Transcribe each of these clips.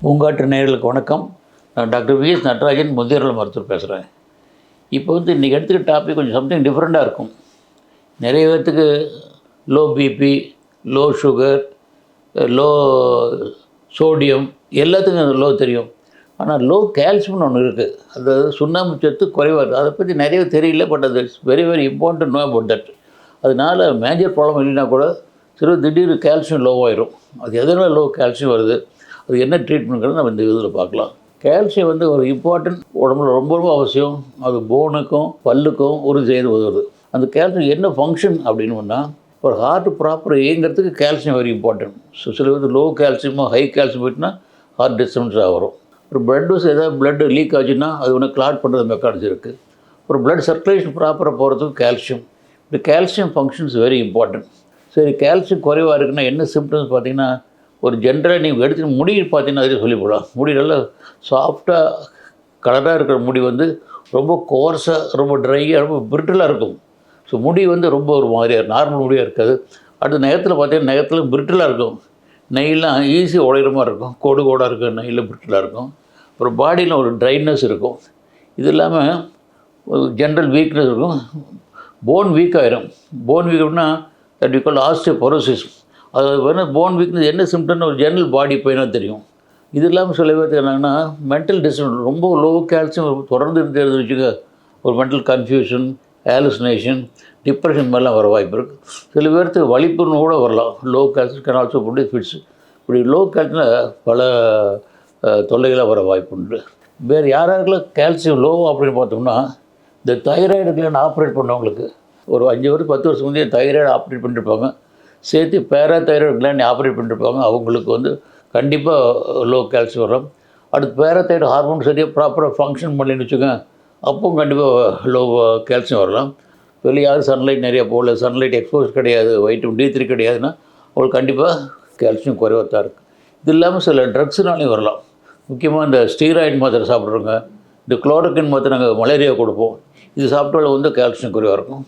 பூங்காற்று நேர்களுக்கு வணக்கம். நான் டாக்டர் வி எஸ் நடராஜன் முதியோர்கள் மருத்துவர் பேசுகிறேன் இப்போ வந்து இன்றைக்கி எடுத்துக்கிற டாபிக் கொஞ்சம் சம்திங் டிஃப்ரெண்ட்டாக இருக்கும். நிறைய பேர்த்துக்கு low BP low sugar low sodium எல்லாத்துக்கும் லோ தெரியும். ஆனால் லோ கால்சியம்னு ஒன்று இருக்குது அதாவது சுண்ணாம்பு சத்து குறைவாக இருக்குது அதை பற்றி நிறைய தெரியல பட் அது very very important know about that அதனால் மேஜர் ப்ராப்ளம் இல்லைன்னா கூட சிறு திடீர்னு கால்சியம் லோவாயிரும் அது எதனால் லோ கால்சியம் வருது? அது என்ன ட்ரீட்மெண்ட்ங்கிறது நம்ம இந்த இதில் பார்க்கலாம். கால்சியம் வந்து ஒரு இம்பார்ட்டன்ட் உடம்புல ரொம்ப ரொம்ப அவசியம். அது போனுக்கும் பல்லுக்கும் ஒரு செய்து உதவுது அந்த கால்சியம் என்ன ஃபங்க்ஷன் அப்படின்னு சொன்னால் ஒரு ஹார்ட் ப்ராப்பர் இயங்கிறதுக்கு கால்சியம் வெரி இம்பார்ட்டன்ட் ஸோ சில வந்து லோ கால்சியமோ ஹை கால்சியம் போயிட்டுனா ஹார்ட் டிஸ்டர்பன்ஸாக வரும். ஒரு பிளட் ஏதாவது பிளட் லீக் ஆச்சுன்னா அது ஒன்று கிளாட் பண்ணுறது மெக்கானிசம் இருக்குது ஒரு பிளட் சர்க்குலேஷன் ப்ராப்பராக போகிறதுக்கு கால்சியம் இந்த கால்சியம் ஃபங்க்ஷன்ஸ் வெரி இம்பார்ட்டன்ட் சரி கால்சியம் குறைவாக இருக்குன்னா என்ன சிம்டம்ஸ் பார்த்தீங்கன்னா ஒரு ஜென்ரலாக நீங்கள் எடுத்து முடி பார்த்தீங்கன்னா அதிலே சொல்லி போடலாம் முடி நல்லா சாஃப்டாக கலராக இருக்கிற முடி வந்து ரொம்ப கோர்ஸாக ரொம்ப ட்ரையாக ரொம்ப பிரிட்டலாக இருக்கும். ஸோ முடி வந்து ரொம்ப ஒரு மாதிரியாக நார்மல் முடியாக இருக்காது. அடுத்த நகத்தில் பார்த்தீங்கன்னா நகத்தில் பிரிட்டலாக இருக்கும். நெய்லாம் ஈஸி உடையிற மாதிரி இருக்கும். கோடு கோடாக இருக்கும் நெய்யில் பிரிட்டிலாக இருக்கும். அப்புறம் பாடியில் ஒரு ட்ரைனஸ் இருக்கும். இது இல்லாமல் ஜென்ரல் வீக்னஸ் இருக்கும். போன் வீக் ஆயிரும். போன் வீக் அப்படின்னா தட் யூ கால் ஆஸ்டியோபொரோசிஸ் அது வந்து போன் வீக்னஸ் என்ன சிம்டம்னு ஒரு ஜென்ரல் பாடி பெயினாக தெரியும். இது இல்லாமல் சில பேர்த்துக்கு என்னென்னா மென்டல் டிஸ்டர்பன்ஸ் ரொம்ப லோ கால்சியம் தொடர்ந்து இருந்து வச்சுக்க ஒரு மென்டல் கன்ஃபியூஷன் ஆலுசினேஷன் டிப்ரெஷன் மாதிரிலாம் வர வாய்ப்பு இருக்குது சில பேர்த்துக்கு வலிப்புன்னு கூட வரலாம். Low calcium can also produce fits இப்படி லோ கால்சியம் பல தொல்லைகளாக வர வாய்ப்பு உண்டு. வேறு யார் யாருக்கெல்லாம் கால்சியம் லோ அப்படின்னு பார்த்தோம்னா இந்த தைராய்டு கிளாண்ட் ஆப்ரேட் பண்ணவங்களுக்கு ஒரு அஞ்சு வருஷம் பத்து வருஷம் முந்தைய தைராய்டு ஆப்ரேட் பண்ணிருப்பாங்க. சேர்த்து பேரா கிளாண்ட் ஆப்ரேட் பண்ணிருப்பாங்க. அவங்களுக்கு வந்து கண்டிப்பாக லோ கால்சியம் வரும். அடுத்து பேராதைடு ஹார்மோன் சரியாக ப்ராப்பராக ஃபங்க்ஷன் பண்ணின்னு வச்சுக்கோங்க அப்பவும் கண்டிப்பாக லோ கால்சியம் வரலாம். வெளியே யாரும் சன்லைட் நிறையா போகல சன்லைட் எக்ஸ்போஸ் கிடையாது வைட்டமின் டி த்ரீ கிடையாதுன்னா அவங்களுக்கு கண்டிப்பாக கால்சியம் குறைவாக தான் இருக்குது இது இல்லாமல் சில ட்ரக்ஸ்னாலையும் வரலாம். முக்கியமாக இந்த ஸ்டீராய்டு மாத்திரை சாப்பிட்றவங்க இந்த குளோரோக்கின் மாத்திரை நாங்கள் மலேரியா கொடுப்போம். இது சாப்பிட்டாலும் வந்து கால்சியம் குறைவாக இருக்கும்.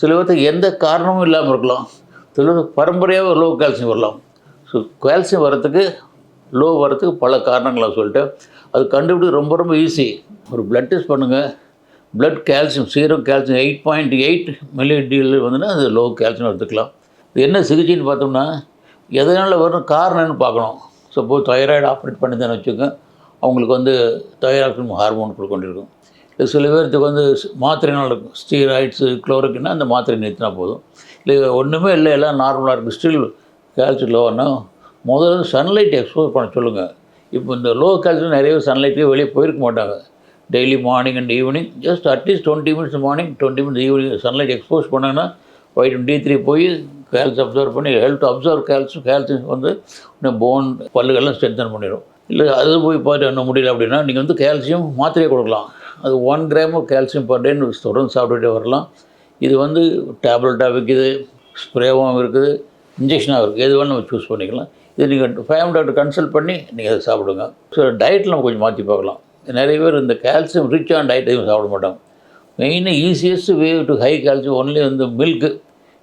சில பேர்த்துக்கு எந்த காரணமும் இல்லாமல் இருக்கலாம். சில பரம்பரையாக பரம்பரையாக லோ கால்சியம் வரலாம். ஸோ கால்சியம் வரத்துக்கு லோ வரத்துக்கு பல காரணங்களாக சொல்லிட்டு அது கண்டுபிடி ரொம்ப ரொம்ப ஈஸி ஒரு பிளட் டெஸ்ட் பண்ணுங்கள் blood calcium serum calcium eight point eight மில்லிடியில் வந்துன்னா அது லோ கால்சியம் எடுத்துக்கலாம். இது என்ன சிகிச்சைன்னு பார்த்தோம்னா எதனால் வரும் காரணம்னு பார்க்கணும். சப்போஸ் தைராய்டு ஆப்ரேட் பண்ணி தானே வச்சுக்கோங்க. அவங்களுக்கு வந்து தைராய்டு ஹார்மோன் கொடுக்க வேண்டியிருக்கும். சில பேர்த்துக்கு வந்து மாத்திரைனால் இருக்கும். ஸ்டீராய்ட்ஸு குளோரோக்கின்னா அந்த மாத்திரை நிறுத்தினா போதும். இல்லை ஒன்றுமே இல்லை எல்லாம் நார்மலாக இருக்குது ஸ்டில் கால்சியம் லோன்னா முதல்ல சன்லைட் எக்ஸ்போஸ் பண்ண சொல்லுங்கள் இப்போ இந்த லோ கால்சியம் நிறைய பேர் சன்லைட்லேயே வெளியே போயிருக்க மாட்டாங்க. Daily morning and evening just at least twenty minutes morning twenty minutes evening sunlight expose பண்ணாங்கன்னா வைட்டமின் டி த்ரீ போய் கேல்சியம் அப்சர்வ் பண்ணி ஹெல்த் அப்சர்வ் கேல்சியம் கேல்சியம் வந்து இன்னும் போன் பல்லுகள்லாம் ஸ்ட்ரென்தன் பண்ணிடும். இல்லை அது போய் பார்த்து என்ன முடியல அப்படின்னா நீங்கள் வந்து கால்சியம் மாத்திரையை கொடுக்கலாம். அது ஒன் கிராம் கால்சியம் பர் டேன்னு தொடர்ந்து சாப்பிட்டுட்டே வரலாம். இது வந்து டேப்லெட்டாக விற்கிது ஸ்ப்ரேவாகவும் இருக்குது இன்ஜெக்ஷனாக இருக்குது. எது வேணும் நம்ம சூஸ் பண்ணிக்கலாம். இது நீங்கள் ஃபேமிலி டாக்டர் கன்சல்ட் பண்ணி நீங்கள் அதை சாப்பிடுங்க. ஸோ டயட்டில் நம்ம கொஞ்சம் மாற்றி பார்க்கலாம். நிறைய பேர் இந்த கால்சியம் ரிச்சான டயட் எதுவும் சாப்பிட மாட்டாங்க. மெயினாக easiest way to high calcium only வந்து மில்க்கு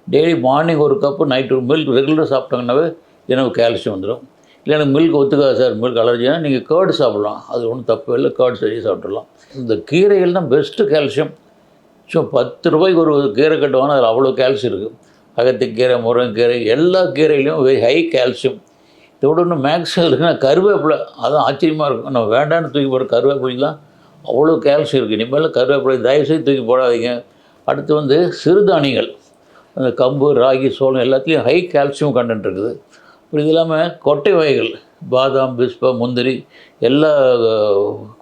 டெய்லி மார்னிங் ஒரு கப்பு நைட்டு ஒரு மில்க் ரெகுலராக சாப்பிட்டாங்கன்னாவே எனக்கு கால்சியம் வந்துடும். இல்லை எனக்கு மில்க் ஒத்துக்காது சார் மில்க் அலர்ஜினா நீங்கள் கேர்டு சாப்பிடலாம். அது ஒன்றும் தப்பு இல்லை. கேர்டு சரியாக சாப்பிட்றலாம் இந்த கீரைகள் தான் பெஸ்ட்டு கால்சியம் ஸோ பத்து ரூபாய்க்கு ஒரு கீரை கட்டுவாங்க அதில் அவ்வளோ கால்சியம் இருக்குது அகத்திக்கீரை முருங்கைக்கீரை எல்லா கீரையிலையும் வெரி ஹை கால்சியம் இதோட ஒன்று மேக்ஸிமம் இருக்குன்னா கருவேப்பிலை. அதுவும் ஆச்சரியமாக இருக்கும். நம்ம வேண்டான்னு தூக்கி போகிற கருவேப்பிலாம் அவ்வளோ கால்சியம் இருக்குது இனிமேல் கருவேப்பிலை தயவுசெய்து தூக்கி போடாதீங்க. அடுத்து வந்து சிறுதானியங்கள். அந்த கம்பு ராகி சோளம் எல்லாத்துலேயும் ஹை கால்சியம் கண்டென்ட் இருக்குது. இது இல்லாமல் கொட்டை வகைகள் பாதாம் பிஸ்பா முந்திரி எல்லா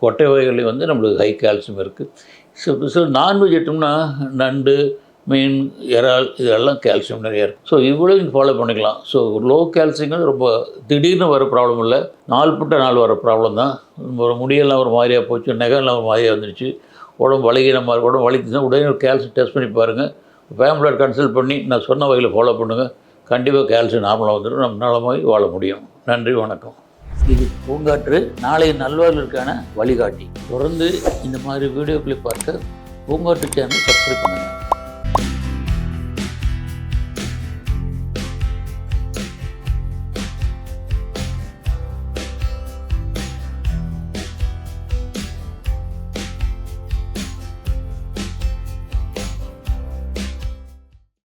கொட்டை வகைகளையும் வந்து நம்மளுக்கு ஹை கால்சியம் இருக்குது சில சில நான்வெஜ் ஐட்டம்னா நண்டு மீன் இறால் இதெல்லாம் கால்சியம் நிறைய இருக்குது ஸோ இவ்வளோ நீங்கள் ஃபாலோ பண்ணிக்கலாம். ஸோ லோ கால்சியங்கள் ரொம்ப திடீர்னு வர ப்ராப்ளம் இல்லை. நாள் புட்ட நாள் வர ப்ராப்ளம் தான். ஒரு முடியெல்லாம் ஒரு மாதிரியாக போச்சு நெகம்லாம் ஒரு மாதிரியாக வந்துருச்சு. உடம்பு வலிகிற மாதிரி உடம்பு வலிக்குதுன்னா உடனே ஒரு கால்சியம் டெஸ்ட் பண்ணி பாருங்கள் ஃபேமிலியோட கன்சல்ட் பண்ணி நான் சொன்ன வகையில் ஃபாலோ பண்ணுங்கள் கண்டிப்பாக கால்சியம் நார்மலாக வந்துடும் நம்ம நலமாகி வாழ முடியும். நன்றி வணக்கம். இது பூங்காற்று நாளைய நல்வாழ்விற்கான வழிகாட்டி. தொடர்ந்து இந்த மாதிரி வீடியோக்களை பார்க்க பூங்காற்று சேனல் சப்ஸ்கிரைப் பண்ணுங்கள்